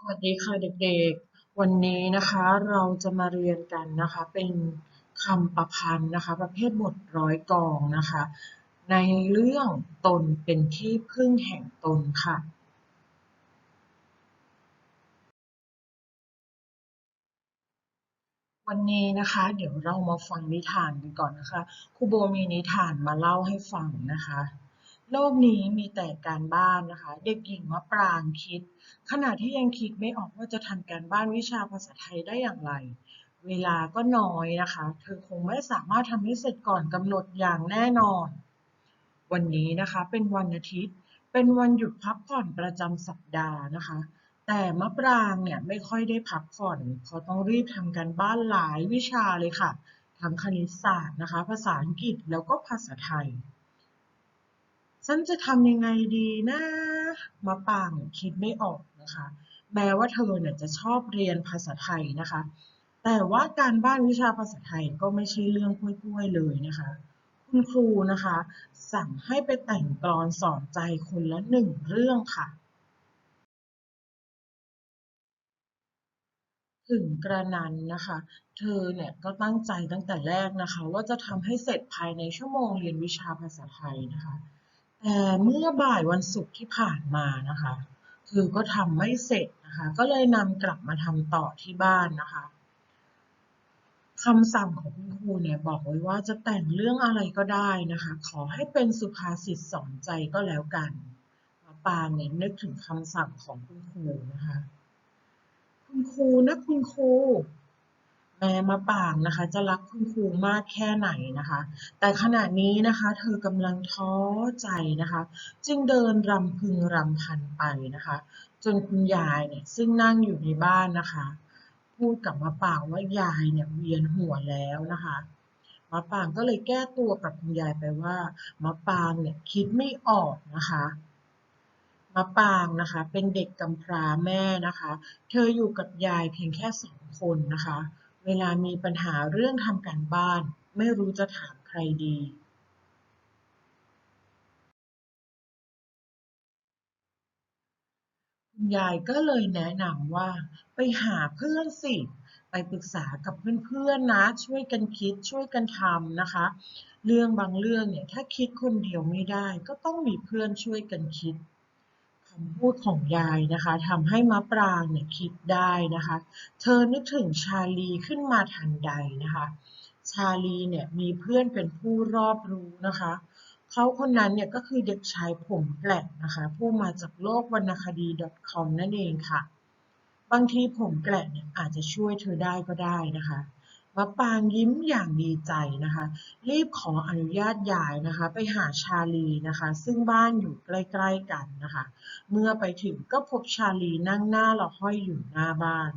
สวัสดีค่ะเด็กๆ วันนี้นะคะเราจะมาเรียนกันนะคะเป็นคำประพันธ์นะคะ ประเภทบทร้อยกองนะคะ ในเรื่องตนเป็นที่พึ่งแห่งตนค่ะ วันนี้นะคะ เดี๋ยวเรามาฟังนิทานกันก่อนนะคะครูโบมีนิทานมาเล่าให้ฟังนะคะ โลกนี้มีแต่การบ้านนะคะ เด็กหญิงมะปรางคิด ขณะที่ยังคิดไม่ออกว่าจะทำการบ้านวิชาภาษาไทยได้อย่างไร เวลาก็น้อยนะคะ เธอคงไม่สามารถทำให้เสร็จก่อนกำหนดอย่างแน่นอน วันนี้นะคะเป็นวันอาทิตย์ เป็นวันหยุดพักผ่อนประจำสัปดาห์นะคะ แต่มะปรางเนี่ยไม่ค่อยได้พักผ่อนเพราะต้องรีบทำการบ้านหลายวิชาเลยค่ะ ทั้งคณิตศาสตร์นะคะ ภาษาอังกฤษแล้วก็ภาษาไทย ฉันจะทำยังไงดีนะมะปรางคิดไม่ออกนะคะ แม้ว่าเธอเนี่ยจะชอบเรียนภาษาไทยนะคะ แต่ว่าการบ้านวิชาภาษาไทยก็ไม่ใช่เรื่องกล้วยๆเลยนะคะ คุณครูนะคะ สั่งให้ไปแต่งกลอนสอนใจคนละหนึ่งเรื่องค่ะ ถึงกระนั้นนะคะ เธอเนี่ยก็ตั้งใจตั้งแต่แรกนะคะ ว่าจะทำให้เสร็จภายในชั่วโมงเรียนวิชาภาษาไทยนะคะ แต่เมื่อบ่ายวันศุกร์ที่ผ่านมานะคะเธอก็ทำไม่เสร็จนะคะ ก็เลยนำกลับมาทำต่อที่บ้านนะคะคำสั่งของคุณครูเนี่ยบอกไว้ว่าจะแต่งเรื่องอะไรก็ได้นะคะ ขอให้เป็นสุภาษิตสอนใจก็แล้วกันมะปางเนี่ยนึกถึงคำสั่งของคุณครูนะคะ คุณครูนะคุณครู แม่มะปางนะคะ จะรักคุณครูมากแค่ไหนนะคะ แต่ขณะนี้นะคะ เธอกำลังท้อใจนะคะ จึงเดินรำพึงรำพันไปนะคะ จนคุณยายเนี่ยซึ่งนั่งอยู่ในบ้านนะคะ พูดกับมะปางว่ายายเนี่ยเวียนหัวแล้วนะคะมะปางก็เลยแก้ตัวกับคุณยายไปว่ามะปางเนี่ยคิดไม่ออกนะคะมะปางนะคะ เป็นเด็กกำพร้าแม่นะคะ เธออยู่กับยายเพียงแค่สองคนนะคะ เวลามีปัญหาเรื่องทำการบ้าน ไม่รู้จะถามใครดีคุณยายก็เลยแนะนำว่า ไปหาเพื่อนสิ ไปปรึกษากับเพื่อนๆนะช่วยกันคิดช่วยกันทำนะคะ เรื่องบางเรื่องเนี่ยถ้าคิดคนเดียวไม่ได้ ก็ต้องมีเพื่อนช่วยกันคิดำพูดของยายนะคะทำให้มะปรางเนี่ยคิดได้นะคะ เธอนึกถึงชาลีขึ้นมาทันใดนะคะ ชาลีเนี่ยมีเพื่อนเป็นผู้รอบรู้นะคะ เขาคนนั้นเนี่ยก็คือเด็กชายผมแปลกนะคะผู้มาจากโลกวรรณคดี .com นั่นเองค่ะ บางทีผมแปลกเนี่ยอาจจะช่วยเธอได้ก็ได้นะคะ มะปางยิ้มอย่างดีใจนะคะ รีบขออนุญาตยายนะคะ ไปหาชาลีนะคะ ซึ่งบ้านอยู่ใกล้ๆกันนะคะ เมื่อไปถึงก็พบชาลีนั่งหน้าเราห้อยอยู่หน้าบ้าน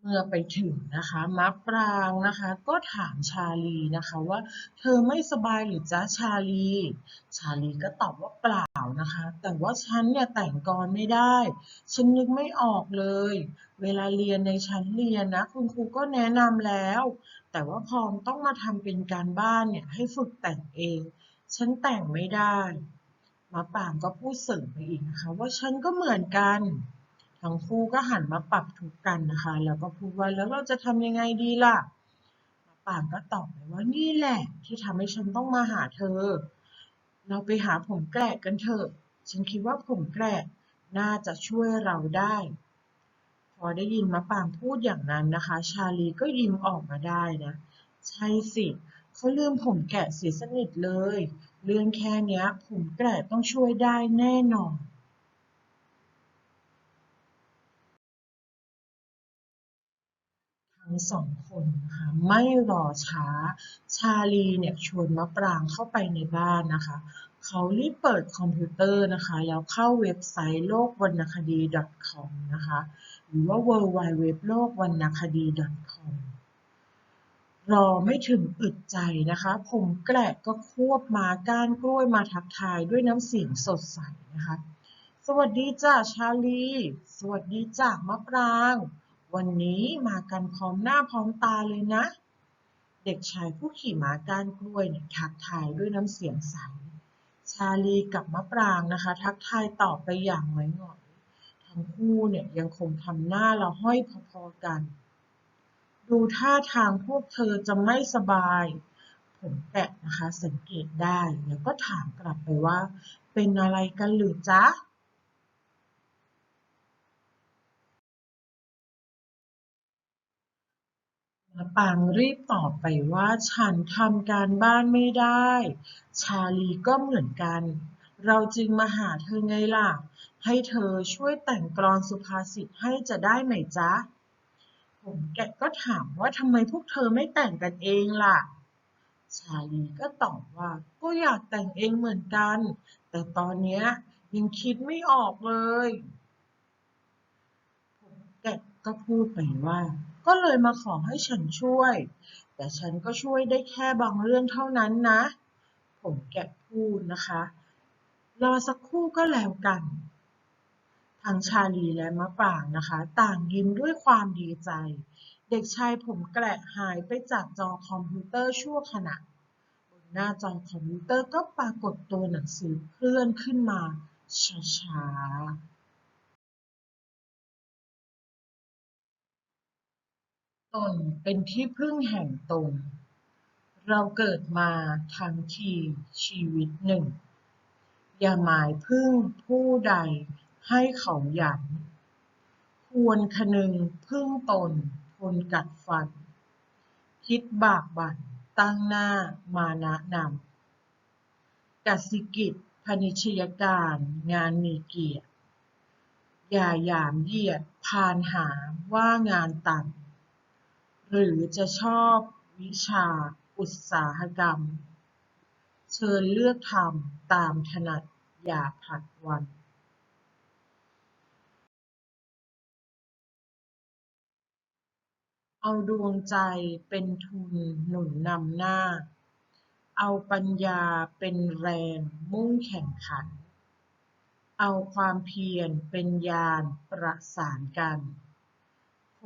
เมื่อไปถึงนะคะมะปรางนะคะ ก็ถามชาลีนะคะว่า เธอไม่สบายหรือจ๊ะชาลี ชาลีก็ตอบว่าเปล่า นะคะ แต่ว่าฉันเนี่ยแต่งกรไม่ได้ ฉันนึกไม่ออกเลย เวลาเรียนในชั้นเรียนนะ คุณครูก็แนะนำแล้ว แต่ว่าพอต้องมาทำเป็นการบ้านเนี่ยให้ฝึกแต่งเอง ฉันแต่งไม่ได้มะปรางก็พูดเสริมไปอีกนะคะ ว่าฉันก็เหมือนกัน ทั้งคู่ก็หันมาปรับทุกกันนะคะ แล้วก็พูดว่าแล้วเราจะทำยังไงดีล่ะปรางก็ตอบไปว่านี่แหละที่ทำให้ฉันต้องมาหาเธอ เราไปหาผมแกลกกันเถอะ ฉันคิดว่าผมแกลกน่าจะช่วยเราได้ พอได้ยินมะปางพูดอย่างนั้นนะคะ ชาลีก็ยิ้มออกมาได้นะ ใช่สิเขาลืมผมแกะเสียสนิทเลย เรื่องแค่นี้ผมแกะต้องช่วยได้แน่นอน ทั้งสองคนนะคะไม่รอช้า ชาลีเนี่ยชวนมะปรางเข้าไปในบ้านนะคะ เขารีบเปิดคอมพิวเตอร์นะคะแล้วเข้าเว็บไซต์โลกวรรณคดี .com นะคะหรือว่า w w w โลกวรรณคดี .com รอไม่ถึงอึดใจนะคะ ผมแกลกก็ควบมาก้านกล้วยมาทักทายด้วยน้ำเสียงสดใสนะคะ สวัสดีจ้าชาลี สวัสดีจ้ามะปราง วันนี้มากันพร้อมหน้าพร้อมตาเลยนะ เด็กชายผู้ขี่ม้าก้านกล้วยเนี่ยทักทายด้วยน้ำเสียงใส ชาลีกับมะปรางนะคะ ทักทายตอบไปอย่างหงอยๆทั้งคู่เนี่ยยังคงทำหน้าละห้อยพอๆกัน ดูท่าทางพวกเธอจะไม่สบาย ผมแกะนะคะสังเกตได้แล้วก็ถามกลับไปว่า เป็นอะไรกันหรือจ๊ะ ปางรีบตอบไปว่าฉันทำการบ้านไม่ได้ ชาลีก็เหมือนกัน เราจึงมาหาเธอไงล่ะ ให้เธอช่วยแต่งกลอนสุภาษิตให้จะได้ไหมจ๊ะ ผมแกะก็ถามว่าทำไมพวกเธอไม่แต่งกันเองล่ะ ชาลีก็ตอบว่าก็อยากแต่งเองเหมือนกัน แต่ตอนนี้ยยังคิดไม่ออกเลย ผมแกะก็พูดไปว่า ก็เลยมาขอให้ฉันช่วย แต่ฉันก็ช่วยได้แค่บางเรื่องเท่านั้นนะ ผมแกะพูดนะคะ รอสักครู่ก็แล้วกัน ทั้งชาลีและมะปรางนะคะ ต่างยิ้มด้วยความดีใจ เด็กชายผมแกละหายไปจากจอคอมพิวเตอร์ชั่วขณะ บนหน้าจอคอมพิวเตอร์ก็ปรากฏตัวหนังสือเคลื่อนขึ้นมาช้าๆ ตนเป็นที่พึ่งแห่งตน เราเกิดมาทั้งทีชีวิตหนึ่ง อย่าหมายพึ่งผู้ใดให้เขาหยัน ควรคนึงพึ่งตนทนกัดฟัน คิดบากบั่นตั้งหน้ามานะนำกสิกิจพนิชยการงานมีเกียรติ อย่าหยามเยียดพานหาว่างานต่ำ หรือจะชอบวิชาอุตสาหกรรม เชิญเลือกทำตามถนัดอย่าผลัดวันเอาดวงใจเป็นทุนหนุนนำหน้า เอาปัญญาเป็นแรงมุ่งแข่งขัน เอาความเพียรเป็นยานประสานกัน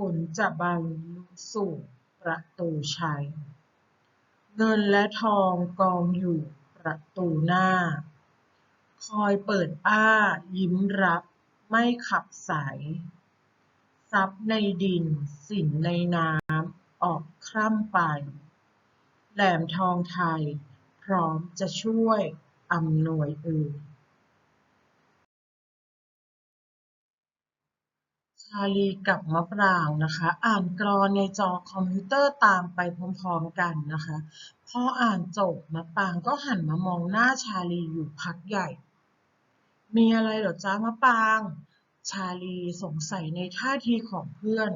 ผลจะบรรลุสู่ประตูชัย เงินและทองกองอยู่ประตูหน้า คอยเปิดอ้ายิ้มรับไม่ขับใสทรัพย์ในดินสินในน้ำออกคร่ำไป แหลมทองไทยพร้อมจะช่วยอำนวยเอ่ย ชาลีกับมะปรางนะคะ อ่านกลอนในจอคอมพิวเตอร์ตามไปพร้อมๆกันนะคะ พออ่านจบมะปรางก็หันมามองหน้าชาลีอยู่พักใหญ่ มีอะไรหรอจ๊ะมะปราง ชาลีสงสัยในท่าทีของเพื่อน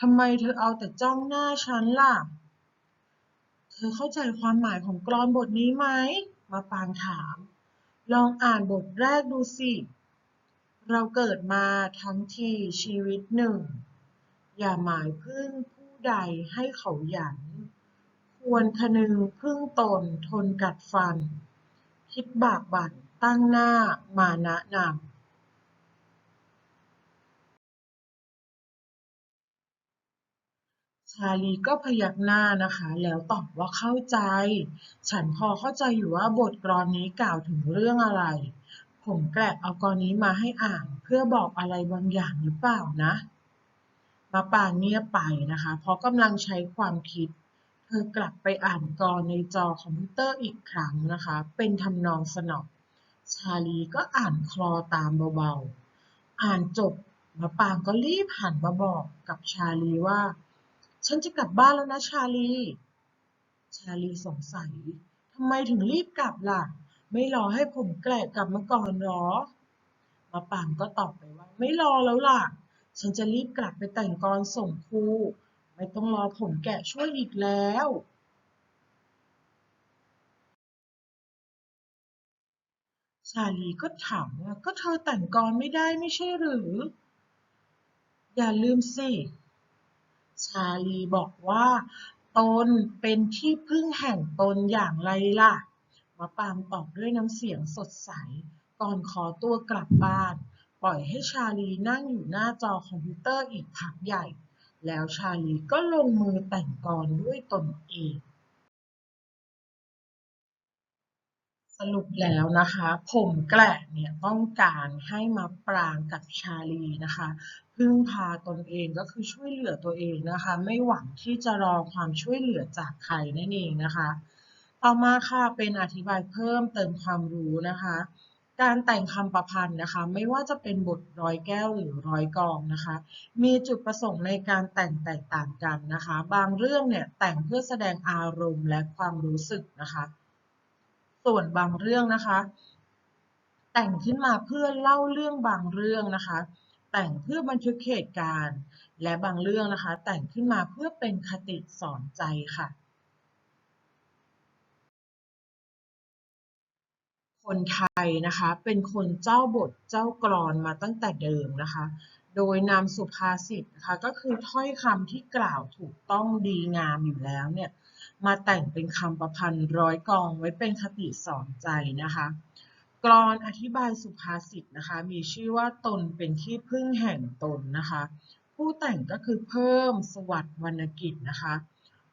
ทำไมเธอเอาแต่จ้องหน้าฉันล่ะ เธอเข้าใจความหมายของกลอนบทนี้ไหมมะปรางถาม ลองอ่านบทแรกดูสิ เราเกิดมาทั้งทีชีวิตหนึ่ง อย่าหมายพึ่งผู้ใดให้เขาหยัน ควรคนึงพึ่งตนทนกัดฟัน คิดบากบั่นตั้งหน้ามานะนำชาลีก็พยักหน้านะคะ แล้วตอบว่าเข้าใจ ฉันพอเข้าใจอยู่ว่าบทกลอนนี้กล่าวถึงเรื่องอะไร ผมแกะเอากลอนนี้มาให้อ่านเพื่อบอกอะไรบางอย่างหรือเปล่านะมะปางเงียบไปนะคะ เพราะกำลังใช้ความคิด เธอกลับไปอ่านกลอนในจอคอมพิวเตอร์อีกครั้งนะคะ เป็นทำนองสนอชาลีก็อ่านคลอตามเบาๆ อ่านจบมะปางก็รีบหันมาบอกกับชาลีว่า ฉันจะกลับบ้านแล้วนะชาลี ชาลีสงสัยทำไมถึงรีบกลับล่ะ ไม่รอให้ผมแกละกลับมาก่อนหรอมะปางก็ตอบไปว่า ไม่รอแล้วล่ะ ฉันจะรีบกลับไปแต่งกลอนส่งครู ไม่ต้องรอผมแกะช่วยอีกแล้วชาลีก็ถามว่าก็เธอแต่งกลอนไม่ได้ไม่ใช่หรือ อย่าลืมสิ ชาลีบอกว่า ตนเป็นที่พึ่งแห่งตนอย่างไรล่ะะปางตอบด้วยน้ำเสียงสดใส ก่อนขอตัวกลับบ้าน ปล่อยให้ชาลีนั่งอยู่หน้าจอคอมพิวเตอร์อีกพักใหญ่ แล้วชาลีก็ลงมือแต่งกลอนด้วยตนเอง สรุปแล้วนะคะ ผมแกละเนี่ยต้องการให้มาปรางกับชาลีนะคะพึ่งพาตนเองก็คือช่วยเหลือตัวเองนะคะ ไม่หวังที่จะรอความช่วยเหลือจากใครนั่นเองนะคะ ต่อมาค่ะเป็นอธิบายเพิ่มเติมความรู้นะคะ การแต่งคำประพันธ์นะคะ ไม่ว่าจะเป็นบทร้อยแก้วหรือร้อยกองนะคะ มีจุดประสงค์ในการแต่งแตกต่างกันนะคะ บางเรื่องเนี่ยแต่งเพื่อแสดงอารมณ์และความรู้สึกนะคะ ส่วนบางเรื่องนะคะ แต่งขึ้นมาเพื่อเล่าเรื่องบางเรื่องนะคะ แต่งเพื่อบันทึกเหตุการณ์ และบางเรื่องนะคะ แต่งขึ้นมาเพื่อเป็นคติสอนใจค่ะ คนไทยนะคะ เป็นคนเจ้าบทเจ้ากลอนมาตั้งแต่เดิมนะคะ โดยนำสุภาษิตนะคะก็คือถ้อยคำที่กล่าวถูกต้องดีงามอยู่แล้วเนี่ยมาแต่งเป็นคำประพันธ์ร้อยกองไว้เป็นคติสอนใจนะคะกลอนอธิบายสุภาษิตนะคะ มีชื่อว่าตนเป็นที่พึ่งแห่งตนนะคะ ผู้แต่งก็คือเพิ่มสวัสดิ์วรรณกิจนะคะ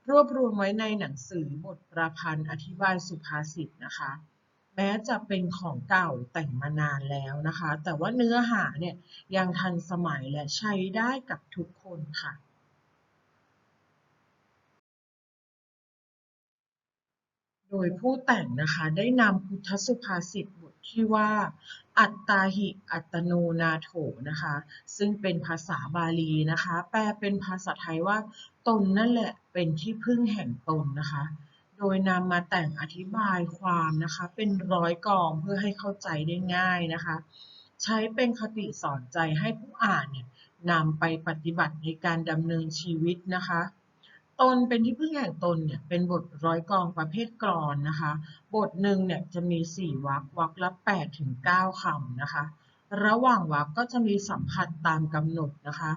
รวบรวมไว้ในหนังสือบทประพันธ์อธิบายสุภาษิตนะคะ แม้จะเป็นของเก่าแต่งมานานแล้วนะคะ แต่ว่าเนื้อหาเนี่ยยังทันสมัยและใช้ได้กับทุกคนค่ะ โดยผู้แต่งนะคะได้นำพุทธสุภาษิตบทที่ว่า อัตตาหิอัตโนนาโถนะคะ ซึ่งเป็นภาษาบาลีนะคะ แปลเป็นภาษาไทยว่า ตนนั่นแหละเป็นที่พึ่งแห่งตนนะคะ โดยนำมาแต่งอธิบายความนะคะ เป็นร้อยกองเพื่อให้เข้าใจได้ง่ายนะคะ ใช้เป็นคติสอนใจให้ผู้อ่านเนี่ยนำไปปฏิบัติในการดำเนินชีวิตนะคะตนเป็นที่พึ่งแห่งตนเนี่ยเป็นบทร้อยกองประเภทกลอนนะคะ บทหนึ่งเนี่ยจะมี 4วรรควรรคละ8ถึง9คำนะคะ ระหว่างวรรคก็จะมีสัมผัสตามกำหนดนะคะ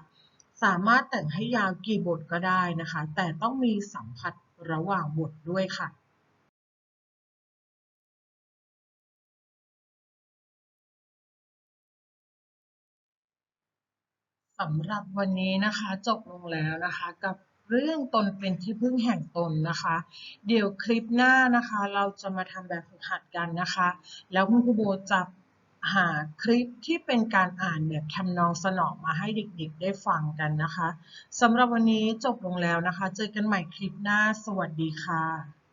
สามารถแต่งให้ยาวกี่บทก็ได้นะคะ แต่ต้องมีสัมผัส ระหว่างบทด้วยค่ะสำหรับวันนี้นะคะจบลงแล้วนะคะกับเรื่องตนเป็นที่พึ่งแห่งตนนะคะ เดี๋ยวคลิปหน้านะคะ เราจะมาทำแบบฝึกหัดกันนะคะ แล้วคุณครูโบจะ หาคลิปที่เป็นการอ่านแบบทำนองสนองมาให้เด็กๆ ได้ฟังกันนะคะสำหรับวันนี้จบลงแล้วนะคะ เจอกันใหม่คลิปหน้า สวัสดีค่ะ